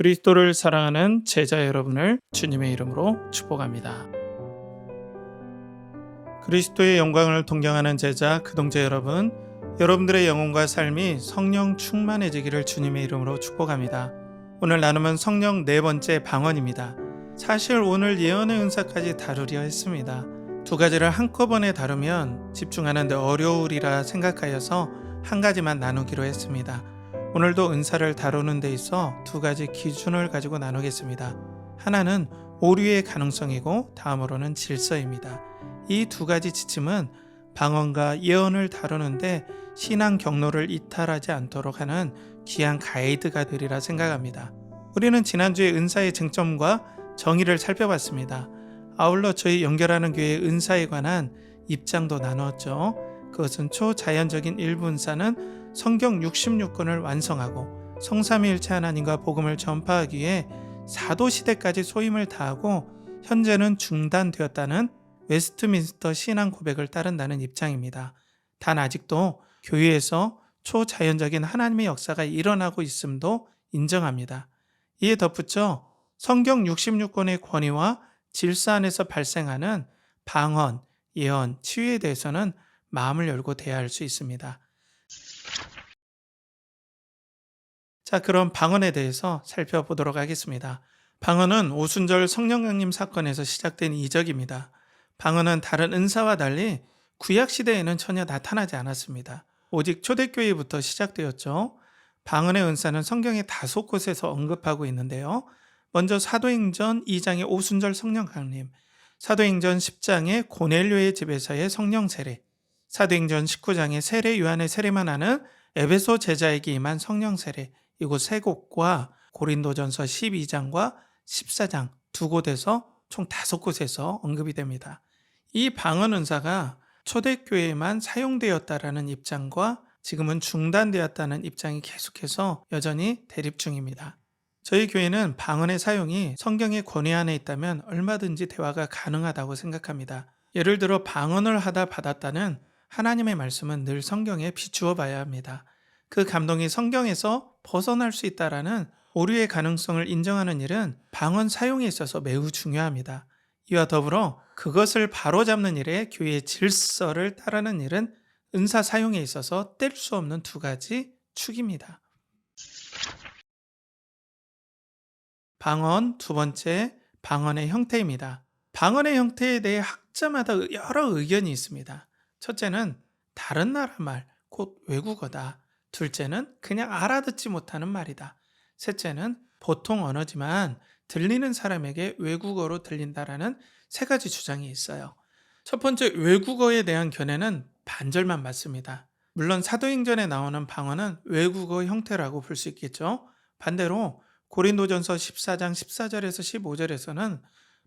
그리스도를 사랑하는 제자 여러분을 주님의 이름으로 축복합니다. 그리스도의 영광을 동경하는 제자 그동제 여러분, 여러분들의 영혼과 삶이 성령 충만해지기를 주님의 이름으로 축복합니다. 오늘 나눔은 성령 네 번째 방언입니다. 사실 오늘 예언의 은사까지 다루려 했습니다. 두 가지를 한꺼번에 다루면 집중하는데 어려우리라 생각하여서 한 가지만 나누기로 했습니다. 오늘도 은사를 다루는 데 있어 두 가지 기준을 가지고 나누겠습니다. 하나는 오류의 가능성이고 다음으로는 질서입니다. 이 두 가지 지침은 방언과 예언을 다루는데 신앙 경로를 이탈하지 않도록 하는 귀한 가이드가 되리라 생각합니다. 우리는 지난주에 은사의 쟁점과 정의를 살펴봤습니다. 아울러 저희 연결하는 교회의 은사에 관한 입장도 나누었죠. 그것은 초자연적인 일부 은사는 성경 66권을 완성하고 성삼위일체 하나님과 복음을 전파하기 위해 사도 시대까지 소임을 다하고 현재는 중단되었다는 웨스트민스터 신앙 고백을 따른다는 입장입니다. 단 아직도 교회에서 초자연적인 하나님의 역사가 일어나고 있음도 인정합니다. 이에 덧붙여 성경 66권의 권위와 질서 안에서 발생하는 방언, 예언, 치유에 대해서는 마음을 열고 대화할 수 있습니다. 자, 그럼 방언에 대해서 살펴보도록 하겠습니다. 방언은 오순절 성령 강림 사건에서 시작된 이적입니다. 방언은 다른 은사와 달리 구약 시대에는 전혀 나타나지 않았습니다. 오직 초대교회부터 시작되었죠. 방언의 은사는 성경의 다섯 곳에서 언급하고 있는데요. 먼저 사도행전 2장의 오순절 성령 강림, 사도행전 10장의 고넬료의 집에서의 성령 세례, 사도행전 19장의 세례 요한의 세례만 하는 에베소 제자에게 임한 성령 세례 이곳 세 곳과 고린도전서 12장과 14장 두 곳에서 총 다섯 곳에서 언급이 됩니다. 이 방언 은사가 초대교회에만 사용되었다라는 입장과 지금은 중단되었다는 입장이 계속해서 여전히 대립 중입니다. 저희 교회는 방언의 사용이 성경의 권위 안에 있다면 얼마든지 대화가 가능하다고 생각합니다. 예를 들어 방언을 하다 받았다는 하나님의 말씀은 늘 성경에 비추어 봐야 합니다. 그 감동이 성경에서 벗어날 수 있다라는 오류의 가능성을 인정하는 일은 방언 사용에 있어서 매우 중요합니다. 이와 더불어 그것을 바로잡는 일에 교회의 질서를 따르는 일은 은사 사용에 있어서 뗄 수 없는 두 가지 축입니다. 방언 두 번째 방언의 형태입니다. 방언의 형태에 대해 학자마다 여러 의견이 있습니다. 첫째는 다른 나라 말, 곧 외국어다. 둘째는 그냥 알아듣지 못하는 말이다. 셋째는 보통 언어지만 들리는 사람에게 외국어로 들린다라는 세 가지 주장이 있어요. 첫 번째 외국어에 대한 견해는 반절만 맞습니다. 물론 사도행전에 나오는 방언은 외국어 형태라고 볼 수 있겠죠. 반대로 고린도전서 14장 14절에서 15절에서는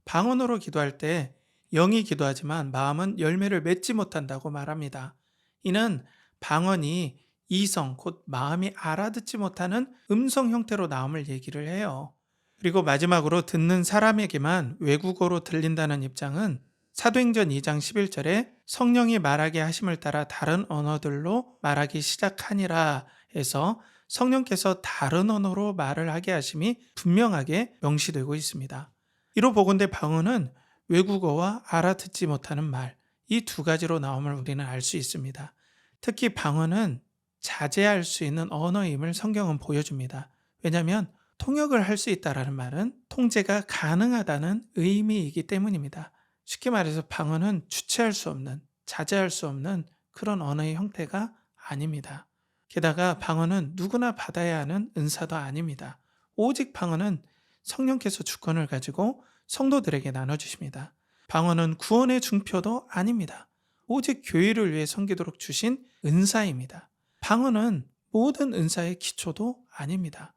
방언으로 기도할 때 영이 기도하지만 마음은 열매를 맺지 못한다고 말합니다. 이는 방언이 이성, 곧 마음이 알아듣지 못하는 음성 형태로 나옴을 얘기를 해요. 그리고 마지막으로 듣는 사람에게만 외국어로 들린다는 입장은 사도행전 2장 11절에 성령이 말하게 하심을 따라 다른 언어들로 말하기 시작하니라 해서 성령께서 다른 언어로 말을 하게 하심이 분명하게 명시되고 있습니다. 이로 보건대 방언은 외국어와 알아듣지 못하는 말, 이 두 가지로 나옴을 우리는 알 수 있습니다. 특히 방언은 자제할 수 있는 언어임을 성경은 보여줍니다. 왜냐하면 통역을 할 수 있다라는 말은 통제가 가능하다는 의미이기 때문입니다. 쉽게 말해서 방언은 주체할 수 없는, 자제할 수 없는 그런 언어의 형태가 아닙니다. 게다가 방언은 누구나 받아야 하는 은사도 아닙니다. 오직 방언은 성령께서 주권을 가지고 성도들에게 나눠주십니다. 방언은 구원의 중표도 아닙니다. 오직 교회를 위해 섬기도록 주신 은사입니다. 방언은 모든 은사의 기초도 아닙니다.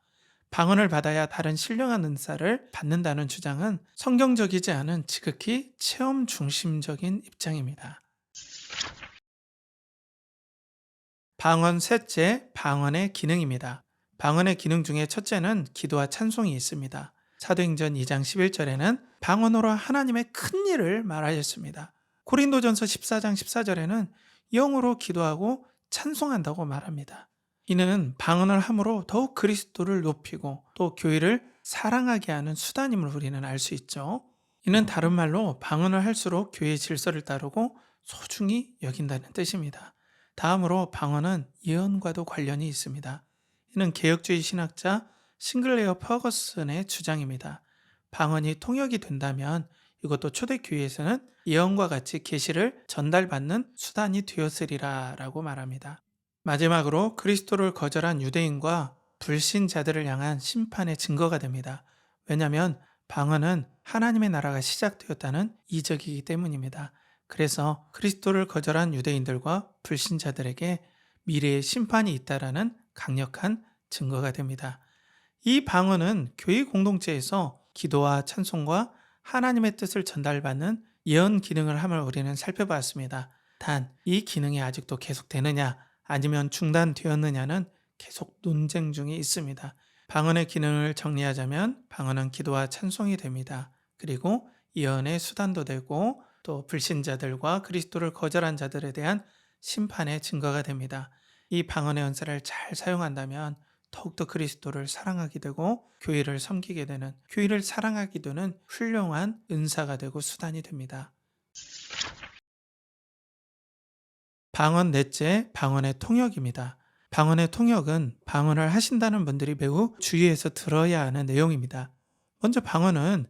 방언을 받아야 다른 신령한 은사를 받는다는 주장은 성경적이지 않은 지극히 체험 중심적인 입장입니다. 방언 셋째, 방언의 기능입니다. 방언의 기능 중에 첫째는 기도와 찬송이 있습니다. 사도행전 2장 11절에는 방언으로 하나님의 큰 일을 말하셨습니다. 고린도전서 14장 14절에는 영으로 기도하고 찬송한다고 말합니다. 이는 방언을 함으로 더욱 그리스도를 높이고 또 교회를 사랑하게 하는 수단임을 우리는 알 수 있죠. 이는 다른 말로 방언을 할수록 교회의 질서를 따르고 소중히 여긴다는 뜻입니다. 다음으로 방언은 예언과도 관련이 있습니다. 이는 개혁주의 신학자 싱글레어 퍼거슨의 주장입니다. 방언이 통역이 된다면 이것도 초대교회에서는 예언과 같이 계시를 전달받는 수단이 되었으리라라고 말합니다. 마지막으로 그리스도를 거절한 유대인과 불신자들을 향한 심판의 증거가 됩니다. 왜냐하면 방언은 하나님의 나라가 시작되었다는 이적이기 때문입니다. 그래서 그리스도를 거절한 유대인들과 불신자들에게 미래의 심판이 있다라는 강력한 증거가 됩니다. 이 방언은 교회 공동체에서 기도와 찬송과 하나님의 뜻을 전달받는 예언 기능을 함을 우리는 살펴봤습니다. 단, 이 기능이 아직도 계속되느냐, 아니면 중단되었느냐는 계속 논쟁 중에 있습니다. 방언의 기능을 정리하자면 방언은 기도와 찬송이 됩니다. 그리고 예언의 수단도 되고 또 불신자들과 그리스도를 거절한 자들에 대한 심판의 증거가 됩니다. 이 방언의 은사를 잘 사용한다면 더욱더 그리스도를 사랑하게 되고 교회를 섬기게 되는 교회를 사랑하게 되는 훌륭한 은사가 되고 수단이 됩니다. 방언 넷째, 방언의 통역입니다. 방언의 통역은 방언을 하신다는 분들이 매우 주의해서 들어야 하는 내용입니다. 먼저 방언은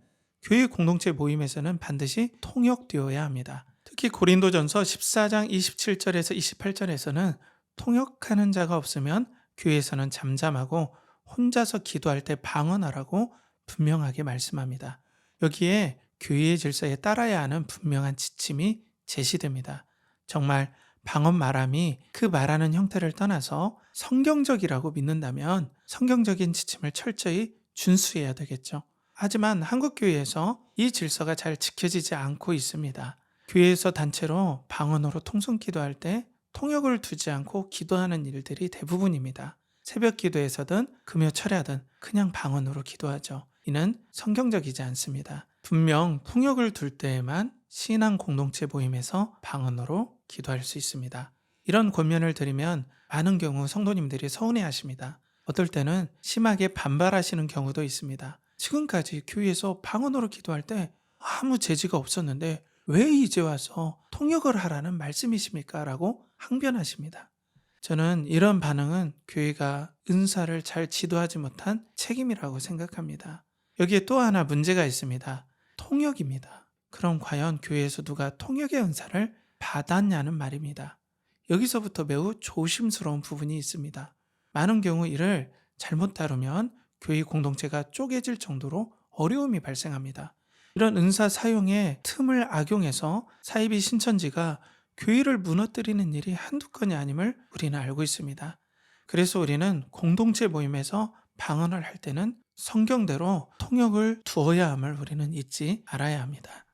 교회 공동체 모임에서는 반드시 통역되어야 합니다. 특히 고린도전서 14장 27절에서 28절에서는 통역하는 자가 없으면 교회에서는 잠잠하고 혼자서 기도할 때 방언하라고 분명하게 말씀합니다. 여기에 교회의 질서에 따라야 하는 분명한 지침이 제시됩니다. 정말 방언 말함이 그 말하는 형태를 떠나서 성경적이라고 믿는다면 성경적인 지침을 철저히 준수해야 되겠죠. 하지만 한국교회에서 이 질서가 잘 지켜지지 않고 있습니다. 교회에서 단체로 방언으로 통성 기도할 때 통역을 두지 않고 기도하는 일들이 대부분입니다. 새벽 기도에서든 금요 철야든 그냥 방언으로 기도하죠. 이는 성경적이지 않습니다. 분명 통역을 둘 때에만 신앙 공동체 모임에서 방언으로 기도할 수 있습니다. 이런 권면을 드리면 많은 경우 성도님들이 서운해 하십니다. 어떨 때는 심하게 반발하시는 경우도 있습니다. 지금까지 교회에서 방언으로 기도할 때 아무 제지가 없었는데 왜 이제 와서 통역을 하라는 말씀이십니까? 라고 항변하십니다. 저는 이런 반응은 교회가 은사를 잘 지도하지 못한 책임이라고 생각합니다. 여기에 또 하나 문제가 있습니다. 통역입니다. 그럼 과연 교회에서 누가 통역의 은사를 받았냐는 말입니다. 여기서부터 매우 조심스러운 부분이 있습니다. 많은 경우 이를 잘못 다루면 교회 공동체가 쪼개질 정도로 어려움이 발생합니다. 이런 은사 사용의 틈을 악용해서 사이비 신천지가 교회를 무너뜨리는 일이 한두 건이 아님을 우리는 알고 있습니다. 그래서 우리는 공동체 모임에서 방언을 할 때는 성경대로 통역을 두어야 함을 우리는 잊지 말아야 합니다.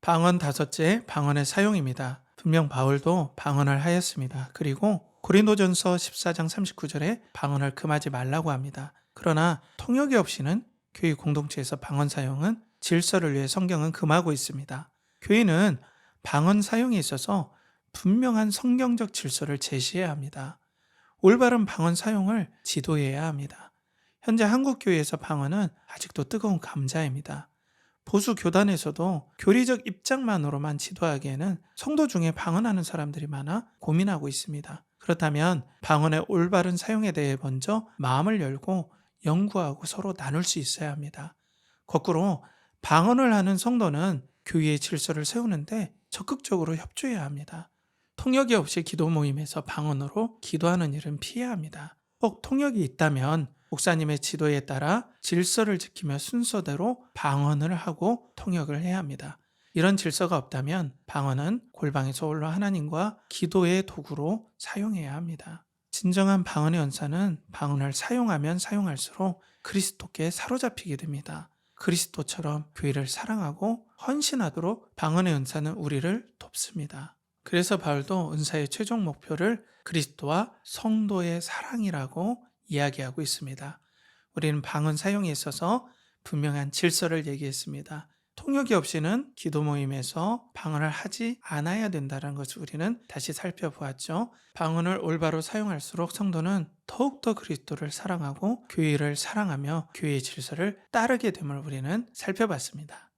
방언 다섯째, 방언의 사용입니다. 분명 바울도 방언을 하였습니다. 그리고 고린도전서 14장 39절에 방언을 금하지 말라고 합니다. 그러나 통역이 없이는 교회 공동체에서 방언 사용은 질서를 위해 성경은 금하고 있습니다. 교회는 방언 사용에 있어서 분명한 성경적 질서를 제시해야 합니다. 올바른 방언 사용을 지도해야 합니다. 현재 한국 교회에서 방언은 아직도 뜨거운 감자입니다. 보수 교단에서도 교리적 입장만으로만 지도하기에는 성도 중에 방언하는 사람들이 많아 고민하고 있습니다. 그렇다면 방언의 올바른 사용에 대해 먼저 마음을 열고 연구하고 서로 나눌 수 있어야 합니다. 거꾸로 방언을 하는 성도는 교회의 질서를 세우는데 적극적으로 협조해야 합니다. 통역이 없이 기도 모임에서 방언으로 기도하는 일은 피해야 합니다. 꼭 통역이 있다면 목사님의 지도에 따라 질서를 지키며 순서대로 방언을 하고 통역을 해야 합니다. 이런 질서가 없다면 방언은 골방의 소홀로 하나님과 기도의 도구로 사용해야 합니다. 진정한 방언의 연사는 방언을 사용하면 사용할수록 그리스도께 사로잡히게 됩니다. 그리스도처럼 교회를 사랑하고 헌신하도록 방언의 은사는 우리를 돕습니다. 그래서 바울도 은사의 최종 목표를 그리스도와 성도의 사랑이라고 이야기하고 있습니다. 우리는 방언 사용에 있어서 분명한 질서를 얘기했습니다. 통역이 없이는 기도 모임에서 방언을 하지 않아야 된다는 것을 우리는 다시 살펴보았죠. 방언을 올바로 사용할수록 성도는 더욱더 그리스도를 사랑하고 교회를 사랑하며 교회의 질서를 따르게 됨을 우리는 살펴봤습니다.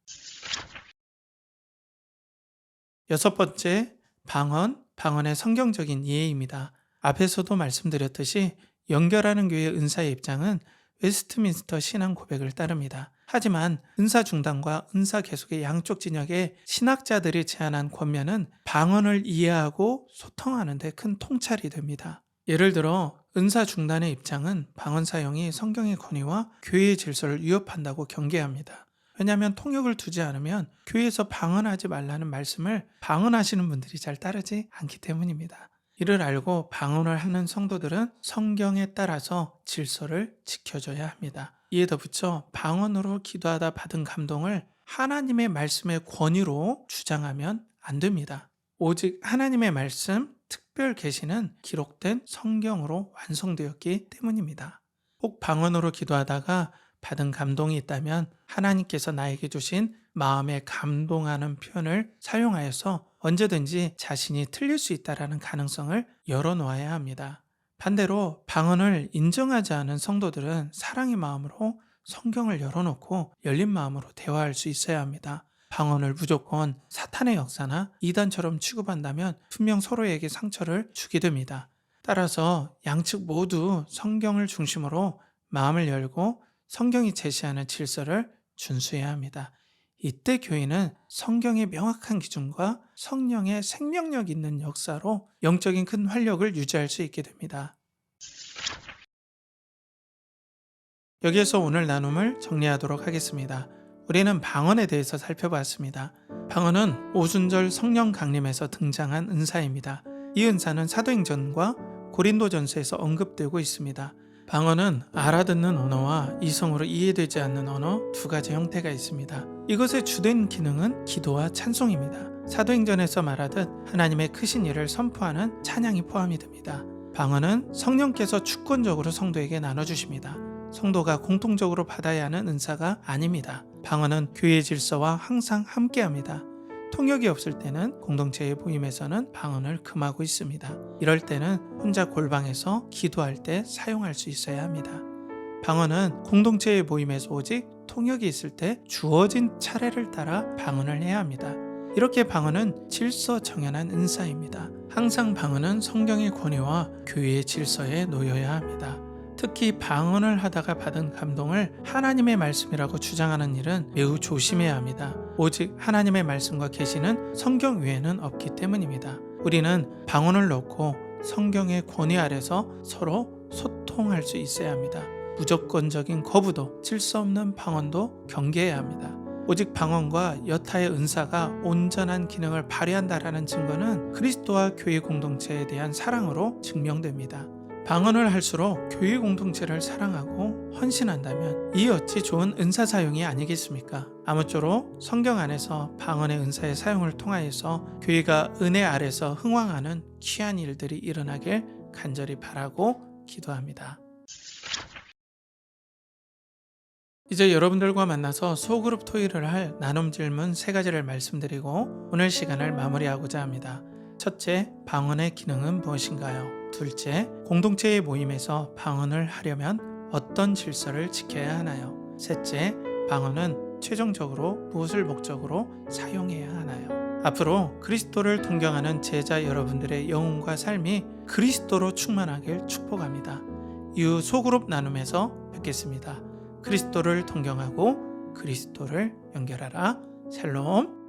여섯 번째, 방언, 방언의 성경적인 이해입니다. 앞에서도 말씀드렸듯이 연결하는 교회의 은사의 입장은 웨스트민스터 신앙 고백을 따릅니다. 하지만 은사 중단과 은사 계속의 양쪽 진영의 신학자들이 제안한 권면은 방언을 이해하고 소통하는 데 큰 통찰이 됩니다. 예를 들어 은사 중단의 입장은 방언 사용이 성경의 권위와 교회의 질서를 위협한다고 경계합니다. 왜냐하면 통역을 두지 않으면 교회에서 방언하지 말라는 말씀을 방언하시는 분들이 잘 따르지 않기 때문입니다. 이를 알고 방언을 하는 성도들은 성경에 따라서 질서를 지켜줘야 합니다. 이에 덧붙여 방언으로 기도하다 받은 감동을 하나님의 말씀의 권위로 주장하면 안 됩니다. 오직 하나님의 말씀, 특별 계시는 기록된 성경으로 완성되었기 때문입니다. 꼭 방언으로 기도하다가 받은 감동이 있다면 하나님께서 나에게 주신 마음에 감동하는 표현을 사용하여서 언제든지 자신이 틀릴 수 있다라는 가능성을 열어놓아야 합니다. 반대로 방언을 인정하지 않은 성도들은 사랑의 마음으로 성경을 열어놓고 열린 마음으로 대화할 수 있어야 합니다. 방언을 무조건 사탄의 역사나 이단처럼 취급한다면 분명 서로에게 상처를 주게 됩니다. 따라서 양측 모두 성경을 중심으로 마음을 열고 성경이 제시하는 질서를 준수해야 합니다. 이때 교회는 성경의 명확한 기준과 성령의 생명력 있는 역사로 영적인 큰 활력을 유지할 수 있게 됩니다. 여기에서 오늘 나눔을 정리하도록 하겠습니다. 우리는 방언에 대해서 살펴봤습니다. 방언은 오순절 성령 강림에서 등장한 은사입니다. 이 은사는 사도행전과 고린도전서에서 언급되고 있습니다. 방언은 알아듣는 언어와 이성으로 이해되지 않는 언어 두 가지 형태가 있습니다. 이것의 주된 기능은 기도와 찬송입니다. 사도행전에서 말하듯 하나님의 크신 일을 선포하는 찬양이 포함이 됩니다. 방언은 성령께서 주권적으로 성도에게 나눠주십니다. 성도가 공통적으로 받아야 하는 은사가 아닙니다. 방언은 교회 질서와 항상 함께합니다. 통역이 없을 때는 공동체의 모임에서는 방언을 금하고 있습니다. 이럴 때는 혼자 골방에서 기도할 때 사용할 수 있어야 합니다. 방언은 공동체의 모임에서 오직 통역이 있을 때 주어진 차례를 따라 방언을 해야 합니다. 이렇게 방언은 질서 정연한 은사입니다. 항상 방언은 성경의 권위와 교회의 질서에 놓여야 합니다. 특히 방언을 하다가 받은 감동을 하나님의 말씀이라고 주장하는 일은 매우 조심해야 합니다. 오직 하나님의 말씀과 계시는 성경 외에는 없기 때문입니다. 우리는 방언을 넣고 성경의 권위 아래서 서로 소통할 수 있어야 합니다. 무조건적인 거부도 질서 없는 방언도 경계해야 합니다. 오직 방언과 여타의 은사가 온전한 기능을 발휘한다라는 증거는 그리스도와 교회 공동체에 대한 사랑으로 증명됩니다. 방언을 할수록 교회 공동체를 사랑하고 헌신한다면 이 어찌 좋은 은사 사용이 아니겠습니까? 아무쪼록 성경 안에서 방언의 은사의 사용을 통하여서 교회가 은혜 아래서 흥왕하는 귀한 일들이 일어나길 간절히 바라고 기도합니다. 이제 여러분들과 만나서 소그룹 토의를 할 나눔 질문 세 가지를 말씀드리고 오늘 시간을 마무리하고자 합니다. 첫째, 방언의 기능은 무엇인가요? 둘째, 공동체의 모임에서 방언을 하려면 어떤 질서를 지켜야 하나요? 셋째, 방언은 최종적으로 무엇을 목적으로 사용해야 하나요? 앞으로 그리스도를 동경하는 제자 여러분들의 영혼과 삶이 그리스도로 충만하길 축복합니다. 이후 소그룹 나눔에서 뵙겠습니다. 그리스도를 동경하고 그리스도를 연결하라. 샬롬.